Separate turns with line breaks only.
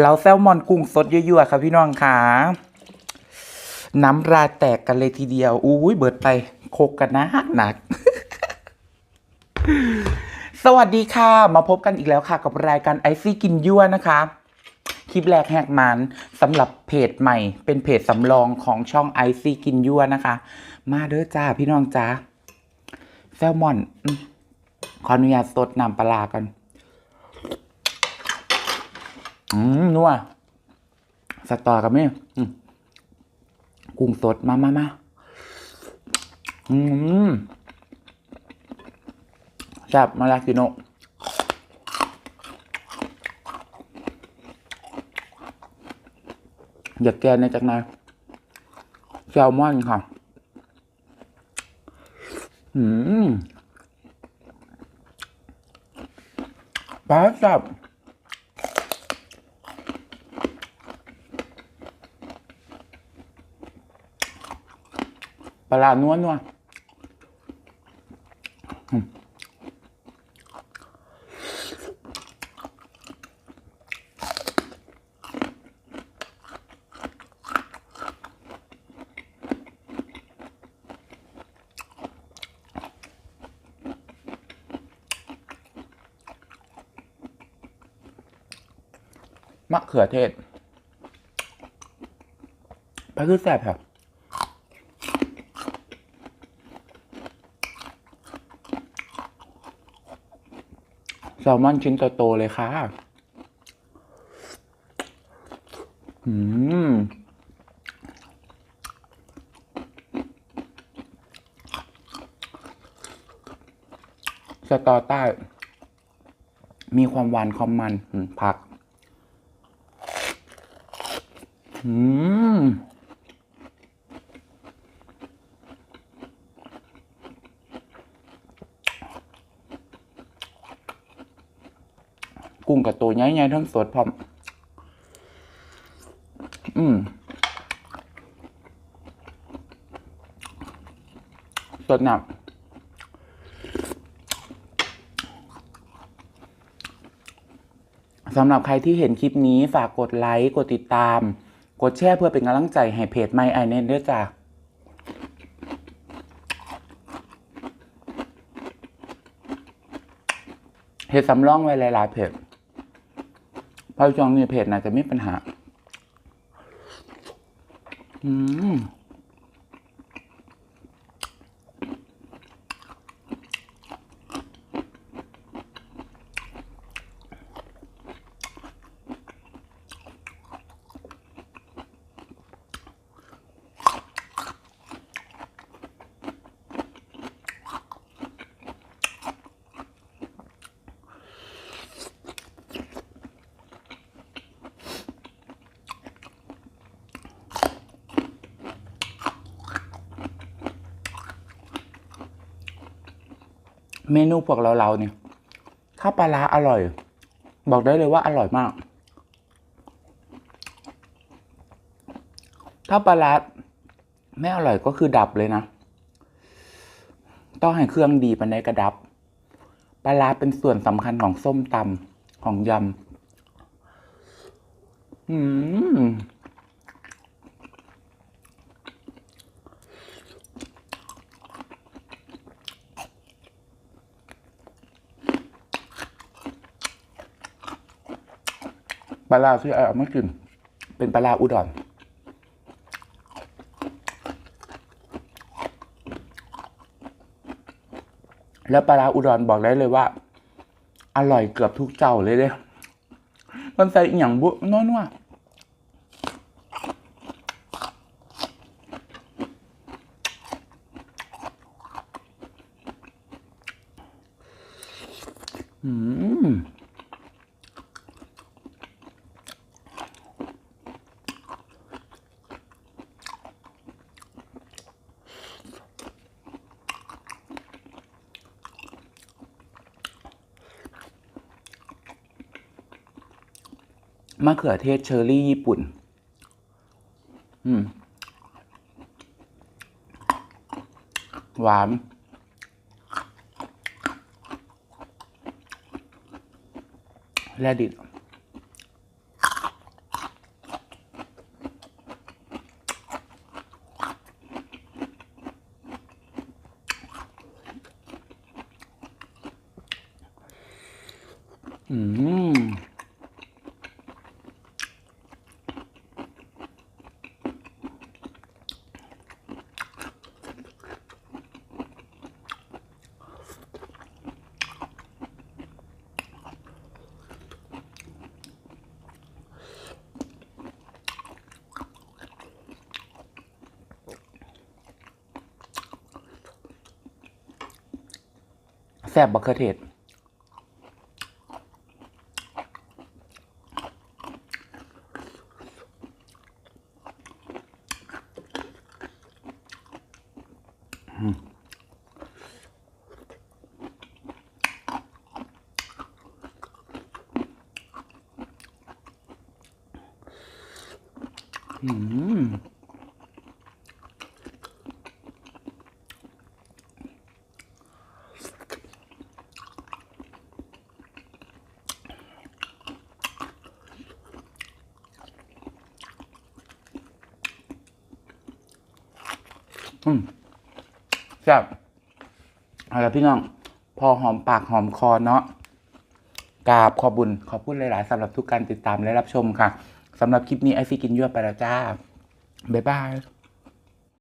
เราแซลมอนกุ้งสดยั่วๆครับพี่น้องค่ะน้ำราแตกกันเลยทีเดียวอุ้ยเบิดไปโคกกันนะหนัก สวัสดีค่ะ มาพบกันอีกแล้วค่ะ กับรายการไอซี่กินยั่วนะคะ คลิปแรกแหกมันสำหรับเพจใหม่ เป็นเพจสำรองของช่องไอซี่กินยั่วนะคะ มาเด้อจ้าพี่น้องจ้าแซลมอนขออนุญาตสดน้ำปลากัน อืมนัวสตอกับแม่กุ้งสดมามามาอืมแซ่บมาลาคิโนะอยากแกนในจากไหนแซลมอนค่ะ อืมปลาแซ่บ ปลานัวนัวมะเขือเทศปลาคือแซ่บครับ ซลมอนชิ้นโตๆเลยค่ะ อืม สตอใต้ มีความหวานความมันผัก อืม กุ้งกับตัวใหญ่ๆทั้งสดพร้อม อืมสดหนักสำหรับใครที่เห็นคลิปนี้ฝากกดไลค์ กดติดตาม กดแชร์เพื่อเป็นกำลังใจให้เพจไม่ไอเนนด้วยจ้าเพจสำรองไว้หลายๆเพจ พาจองในเพจน่าจะไม่ปัญหา อืม เมนูพวกเราเราๆเนี่ย ถ้าปลาร้าอร่อย บอกได้เลยว่าอร่อยมาก ถ้าปลาร้าไม่อร่อยก็คือดับเลยนะ ต้องให้เครื่องดีปันไดกระดับ ปลาร้าเป็นส่วนสำคัญของส้มตำของยำ อืม ปลาที่ไอ้เอาไม่กิน เป็นปลาร้าอุดรแล้วปลาร้าอุดรบอกได้เลยว่า อร่อยเกือบทุกเจ้าเลยเด้มันใส่อย่างบุนัวนัวอืม มะเขือเทศเชอร์รี่ญี่ปุ่นหวาน แลดิดอืม ซ่บบักเคอเทศ อืม อืมแซ่บเอาละพี่น้อง พอหอมปากหอมคอเนาะกราบขอบุญ ขอพูดหลาย ๆสำหรับทุกการติดตามและรับชมค่ะสำหรับคลิปนี้ไอซีกินยั่วไปแล้วจ้า บ๊ายบาย